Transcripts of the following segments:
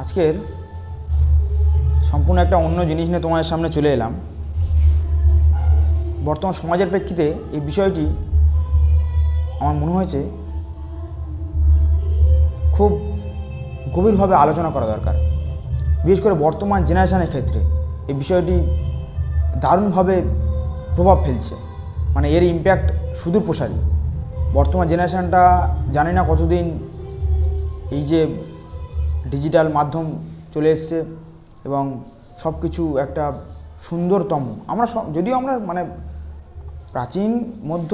আজকের সম্পূর্ণ একটা অন্য জিনিস নিয়ে তোমাদের সামনে চলে এলাম। বর্তমান সমাজের প্রেক্ষিতে এই বিষয়টি আমার মনে হয়েছে খুব গভীরভাবে আলোচনা করা দরকার। বিশেষ করে বর্তমান জেনারেশনের ক্ষেত্রে এই বিষয়টি দারুণভাবে প্রভাব ফেলছে। মানে এর ইম্প্যাক্ট সুদূর প্রসারী। বর্তমান জেনারেশনটা জানি না কতদিন এই যে ডিজিটাল মাধ্যম চলে এসছে এবং সব কিছু একটা সুন্দরতম। আমরা যদিও আমরা মানে প্রাচীন, মধ্য,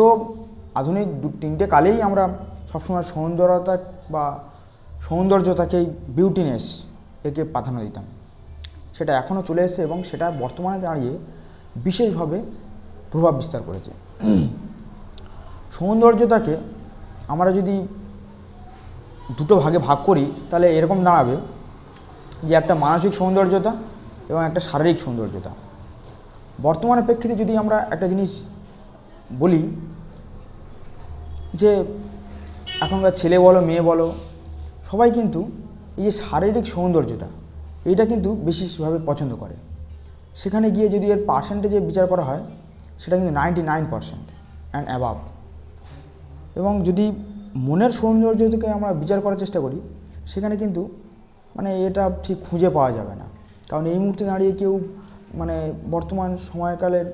আধুনিক দু তিনটে কালেই আমরা সবসময় সৌন্দর্যতা বা সৌন্দর্যতাকেই বিউটিনেস একে প্রাধান্য দিতাম। সেটা এখনও চলে এসেছে এবং সেটা বর্তমানে দাঁড়িয়ে বিশেষভাবে প্রভাব বিস্তার করেছে। সৌন্দর্যতাকে আমরা যদি দুটো ভাগে ভাগ করি, তাহলে এরকম দাঁড়াবে যে একটা মানসিক সৌন্দর্যতা এবং একটা শারীরিক সৌন্দর্যতা। বর্তমানের প্রেক্ষিতে যদি আমরা একটা জিনিস বলি যে এখনকার ছেলে বলো, মেয়ে বলো, সবাই কিন্তু এই যে শারীরিক সৌন্দর্যটা এইটা কিন্তু বিশেষভাবে পছন্দ করে। সেখানে গিয়ে যদি এর পার্সেন্টেজে বিচার করা হয়, সেটা কিন্তু ninety nine percent and above এবং যদি মনের সৌন্দর্যকে আমরা বিচার করার চেষ্টা করি, সেখানে কিন্তু মানে এটা ঠিক খুঁজে পাওয়া যাবে না। কারণ এই মুহূর্তে দাঁড়িয়ে কেউ মানে বর্তমান সময়কালের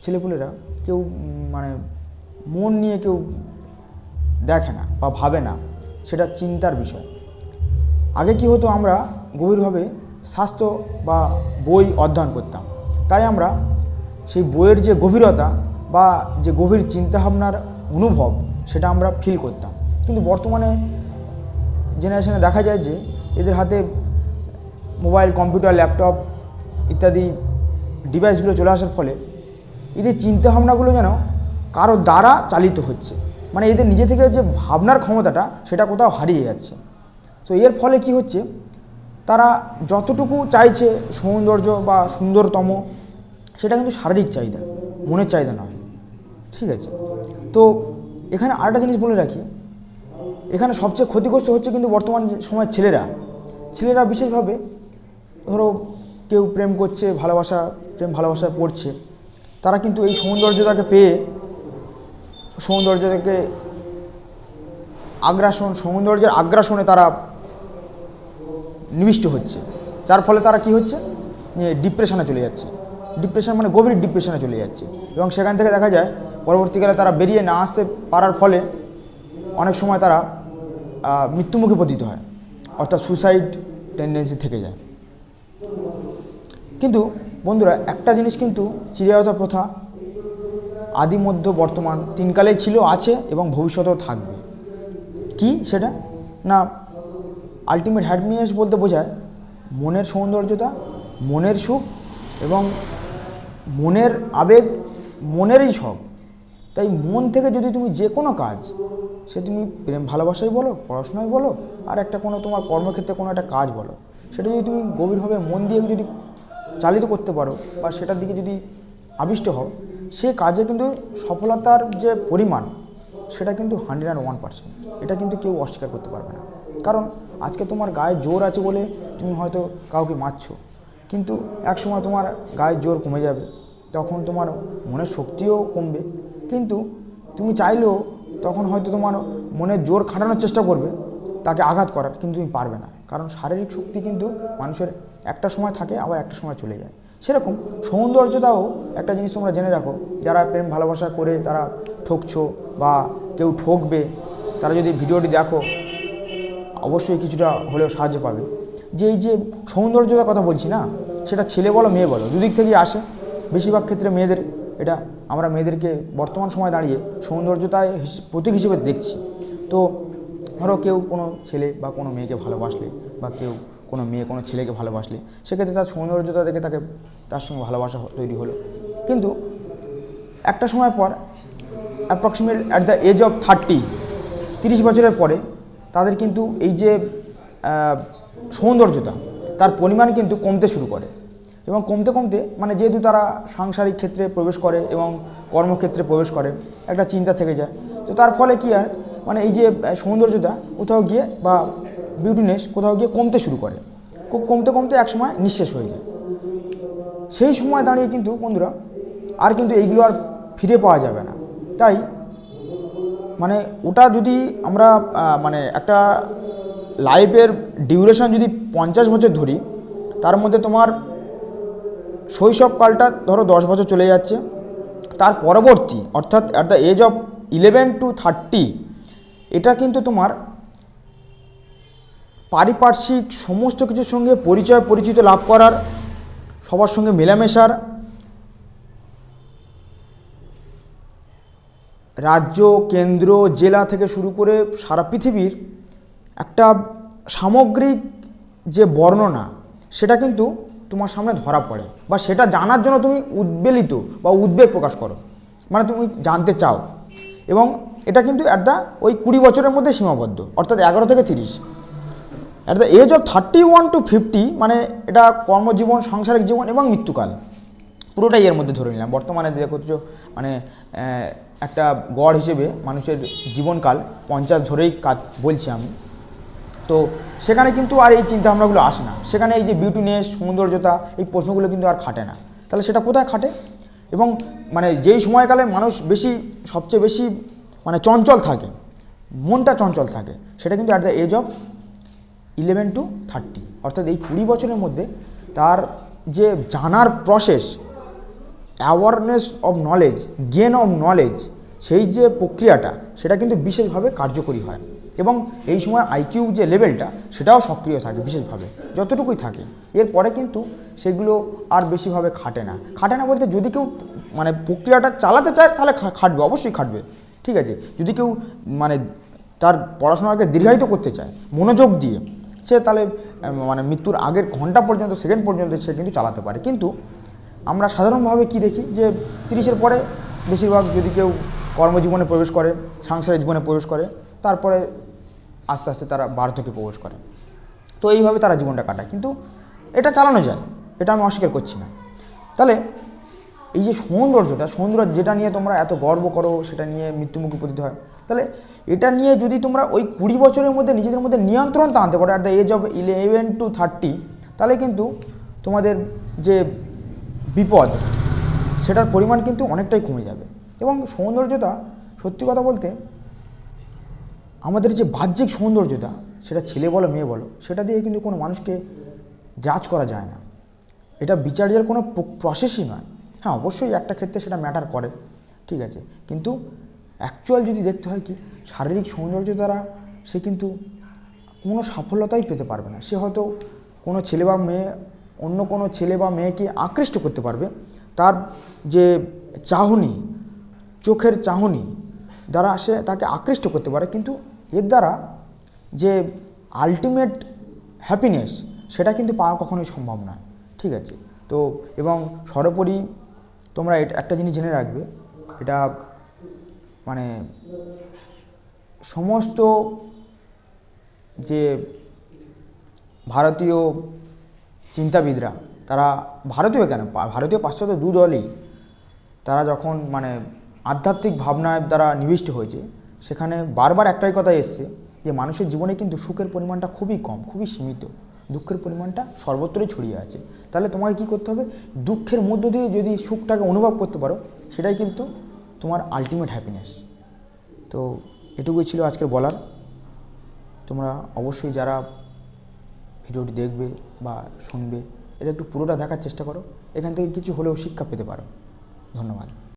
ছেলেপুলেরা কেউ মানে মন নিয়ে কেউ দেখে না বা ভাবে না, সেটা চিন্তার বিষয়। আগে কি হতো আমরা গভীরভাবে স্বাস্থ্য বা বই অধ্যয়ন করতাম। তাই আমরা সেই বইয়ের যে গভীরতা বা যে গভীর চিন্তাভাবনার অনুভব সেটা আমরা ফিল করতাম। কিন্তু বর্তমানে জেনারেশনে দেখা যায় যে এদের হাতে মোবাইল কম্পিউটার ল্যাপটপ ইত্যাদি ডিভাইসগুলো চলে আসার ফলে এদের চিন্তাভাবনাগুলো যেন কারও দ্বারা চালিত হচ্ছে। মানে এদের নিজে থেকে যে ভাবনার ক্ষমতাটা সেটা কোথাও হারিয়ে যাচ্ছে। তো এর ফলে কি হচ্ছে? তারা যতটুকু চাইছে সৌন্দর্য বা সুন্দরতম, সেটা কিন্তু শারীরিক চাহিদা, মনের চাহিদা নয়। ঠিক আছে? তো এখানে আরেকটা জিনিস বলে রাখি। এখানে সবচেয়ে ক্ষতিগ্রস্ত হচ্ছে কিন্তু বর্তমান সময়ের ছেলেরা। ছেলেরা বিশেষভাবে ধরো কেউ প্রেম করছে, ভালোবাসা, প্রেম ভালোবাসা পড়ছে। তারা কিন্তু এই সৌন্দর্যতাকে পেয়ে, সৌন্দর্যতাকে আগ্রাসন, সৌন্দর্যের আগ্রাসনে তারা নিবিষ্ট হচ্ছে। যার ফলে তারা কি হচ্ছে? ডিপ্রেশনে চলে যাচ্ছে। ডিপ্রেশন মানে গভীর ডিপ্রেশনে চলে যাচ্ছে। এবং সেখান থেকে দেখা যায় পরবর্তীকালে তারা বেরিয়ে না আসতে পারার ফলে অনেক সময় তারা মৃত্যুমুখে পতিত হয়। অর্থাৎ সুসাইড টেন্ডেন্সি থেকে যায়। কিন্তু বন্ধুরা, একটা জিনিস কিন্তু চিরায়ত প্রথা, আদি, মধ্য, বর্তমান তিনকালেই ছিল, আছে এবং ভবিষ্যতেও থাকবে। কি সেটা? না আলটিমেট হ্যাপিনেস বলতে বোঝায় মনের সৌন্দর্যতা, মনের সুখ এবং মনের আবেগ, মনেরই সব। তাই মন থেকে যদি তুমি যে কোনো কাজ, সে তুমি প্রেম ভালোবাসাই বলো পড়াশোনায় বলো, আর একটা কোনো তোমার কর্মক্ষেত্রে কোনো একটা কাজ বলো, সেটা যদি তুমি গভীরভাবে মন দিয়ে যদি চালিত করতে পারো বা সেটার দিকে যদি আবিষ্ট হও, সে কাজে কিন্তু সফলতার যে পরিমাণ, সেটা কিন্তু হান্ড্রেড অ্যান্ড ওয়ান পার্সেন্ট এটা কিন্তু কেউ অস্বীকার করতে পারবে না। কারণ আজকে তোমার গায়ে জোর আছে বলে তুমি হয়তো কাউকে মারছো, কিন্তু এক সময় তোমার গায়ে জোর কমে যাবে, তখন তোমার মনের শক্তিও কমবে কিন্তু তুমি চাইলেও তখন হয়তো তোমার মনে জোর খাটানোর চেষ্টা করবে, তাকে আঘাত করার, কিন্তু তুমি পারবে না। কারণ শারীরিক শক্তি কিন্তু মানুষের একটা সময় থাকে, আবার একটা সময় চলে যায়। সেরকম সৌন্দর্যতাও একটা জিনিস তোমরা জেনে রাখো, যারা প্রেম, ভালোবাসা করে তারা ঠকছো বা কেউ ঠকবে, তারা যদি ভিডিওটি দেখো, অবশ্যই কিছুটা হলেও সাহায্য পাবে। যে এই যে সৌন্দর্যতার কথা বলছি না, সেটা ছেলে বলো, মেয়ে বলো, দুদিক থেকেই আসে। বেশিরভাগ ক্ষেত্রে মেয়েদের এটা আমরা মেয়েদেরকে বর্তমান সময় দাঁড়িয়ে সৌন্দর্যতায় প্রতীক হিসেবে দেখছি। তো ধরো কেউ কোনো ছেলে বা কোনো মেয়েকে ভালোবাসলে বা কেউ কোনো মেয়ে কোনো ছেলেকে ভালোবাসলে, সেক্ষেত্রে তার সৌন্দর্যতা দেখে তাকে তার সঙ্গে ভালোবাসা তৈরি হলো। কিন্তু একটা সময় পর approximate at the age of thirty তিরিশ বছরের পরে তাদের কিন্তু এই যে সৌন্দর্যতা, তার পরিমাণ কিন্তু কমতে শুরু করে। এবং কমতে কমতে মানে যেহেতু তারা সাংসারিক ক্ষেত্রে প্রবেশ করে এবং কর্মক্ষেত্রে প্রবেশ করে একটা চিন্তা থেকে যায়। তো তার ফলে কি আর মানে এই যে আহ, সৌন্দর্যতা কোথাও গিয়ে বা বিউটিনেস কোথাও গিয়ে কমতে শুরু করে। খুব কমতে কমতে একসময় নিঃশেষ হয়ে যায়। সেই সময় দাঁড়িয়ে কিন্তু বন্ধুরা আর কিন্তু এইগুলো আর ফিরে পাওয়া যাবে না। তাই মানে ওটা যদি আমরা মানে একটা লাইফের ডিউরেশন যদি পঞ্চাশ বছর ধরি তার মধ্যে তোমার শৈশবকালটা ধরো দশ বছর চলে যাচ্ছে। তার পরবর্তী, অর্থাৎ at the age of eleven to thirty এটা কিন্তু তোমার পারিপার্শ্বিক সমস্ত কিছুর সঙ্গে পরিচয় পরিচিত লাভ করার, সবার সঙ্গে মেলামেশার, রাজ্য, কেন্দ্র, জেলা থেকে শুরু করে সারা পৃথিবীর একটা সামগ্রিক যে বর্ণনা, সেটা কিন্তু তোমার সামনে ধরা পড়ে বা সেটা জানার জন্য তুমি উদ্বেলিত বা উদ্বেগ প্রকাশ করো। মানে তুমি জানতে চাও। এবং এটা কিন্তু অ্যাট দ্য ওই কুড়ি বছরের মধ্যে সীমাবদ্ধ, অর্থাৎ এগারো থেকে তিরিশ। At the age of thirty one to fifty মানে এটা কর্মজীবন, সাংসারিক জীবন এবং মৃত্যুকাল। পুরোটাই এর মধ্যে ধরে নিলাম। বর্তমানে দেখছ মানে একটা গড় হিসেবে মানুষের জীবনকাল পঞ্চাশ ধরেই কাজ বলছি আমি। তো সেখানে কিন্তু আর এই চিন্তাভাবনাগুলো আসে না। সেখানে এই যে বিউটিনেস সৌন্দর্যতা, এই প্রশ্নগুলো কিন্তু আর খাটে না। তাহলে সেটা কোথায় খাটে? এবং মানে যেই সময়কালে মানুষ বেশি, সবচেয়ে বেশি মানে চঞ্চল থাকে, মনটা চঞ্চল থাকে, সেটা কিন্তু at the age of eleven to thirty অর্থাৎ এই কুড়ি বছরের মধ্যে তার যে জানার process awareness of knowledge gain of knowledge সেই যে প্রক্রিয়াটা, সেটা কিন্তু বিশেষভাবে কার্যকরী হয়। এবং এই সময় আইকিউ যে লেভেলটা সেটাও সক্রিয় থাকে বিশেষভাবে, যতটুকুই থাকে। এরপরে কিন্তু সেগুলো আর বেশিভাবে খাটে না। খাটে না বলতে যদি কেউ মানে প্রক্রিয়াটা চালাতে চায়, তাহলে খাটবে, অবশ্যই খাটবে। ঠিক আছে? যদি কেউ মানে তার পড়াশোনাকে দীর্ঘায়িত করতে চায়, মনোযোগ দিয়ে, সে তাহলে মানে মৃত্যুর আগের ঘণ্টা পর্যন্ত, সেকেন্ড পর্যন্ত সে কিন্তু চালাতে পারে। কিন্তু আমরা সাধারণভাবে কি দেখি? যে তিরিশের পরে বেশিরভাগ যদি কেউ কর্মজীবনে প্রবেশ করে, সাংসারিক জীবনে প্রবেশ করে, তারপরে আস্তে আস্তে তারা বার্ধক্যে প্রবেশ করে। তো এইভাবে তারা জীবনটা কাটায়। কিন্তু এটা চালানো যায়, এটা আমি অস্বীকার করছি না। তাহলে এই যে সৌন্দর্যটা, সৌন্দর্য যেটা নিয়ে তোমরা এত গর্ব করো, সেটা নিয়ে মৃত্যুমুখী পতিত হয়, তাহলে এটা নিয়ে যদি তোমরা ওই কুড়ি বছরের মধ্যে নিজেদের মধ্যে নিয়ন্ত্রণ আনতে পারো at the age of eleven to thirty তাহলে কিন্তু তোমাদের যে বিপদ, সেটার পরিমাণ কিন্তু অনেকটাই কমে যাবে। এবং সৌন্দর্যতা, সত্যি কথা বলতে আমাদের যে বাহ্যিক সৌন্দর্যতা সেটা ছেলে বলো, মেয়ে বলো, সেটা দিয়ে কিন্তু কোনো মানুষকে জাজ করা যায় না। এটা বিচার্যের কোনো প্রসেসই নয়। হ্যাঁ অবশ্যই একটা ক্ষেত্রে সেটা ম্যাটার করে, ঠিক আছে। কিন্তু অ্যাকচুয়াল যদি দেখতে হয় কি, শারীরিক সৌন্দর্য দ্বারা সে কিন্তু কোনো সাফল্যতাই পেতে পারবে না। সে হয়তো কোনো ছেলে বা মেয়ে, অন্য কোনো ছেলে বা মেয়েকে আকৃষ্ট করতে পারবে। তার যে চাহনি, চোখের চাহনি দ্বারা সে তাকে আকৃষ্ট করতে পারে। কিন্তু এর দ্বারা যে আলটিমেট হ্যাপিনেস সেটা কিন্তু পাওয়া কখনোই সম্ভব নয়। ঠিক আছে? তো এবং সর্বোপরি তোমরা একটা জিনিস জেনে রাখবে, এটা মানে সমস্ত যে ভারতীয় চিন্তাবিদরা, তারা ভারতীয় কেন? ভারতীয় পাশ্চাত্য দু দলই তারা যখন মানে আধ্যাত্মিক ভাবনায় দ্বারা নিবিষ্ট হয়েছে, সেখানে বারবার একটাই কথা এসছে যে মানুষের জীবনে কিন্তু সুখের পরিমাণটা খুবই কম, খুবই সীমিত। দুঃখের পরিমাণটা সর্বত্রই ছড়িয়ে আছে। তাহলে তোমাকে কী করতে হবে? দুঃখের মধ্য দিয়ে যদি সুখটাকে অনুভব করতে পারো, সেটাই কিন্তু তোমার আলটিমেট হ্যাপিনেস তো এটুকুই ছিল আজকের বলার। তোমরা অবশ্যই যারা ভিডিওটি দেখবে বা শুনবে, এটা একটু পুরোটা দেখার চেষ্টা করো। এখান থেকে কিছু হলেও শিক্ষা পেতে পারো। ধন্যবাদ।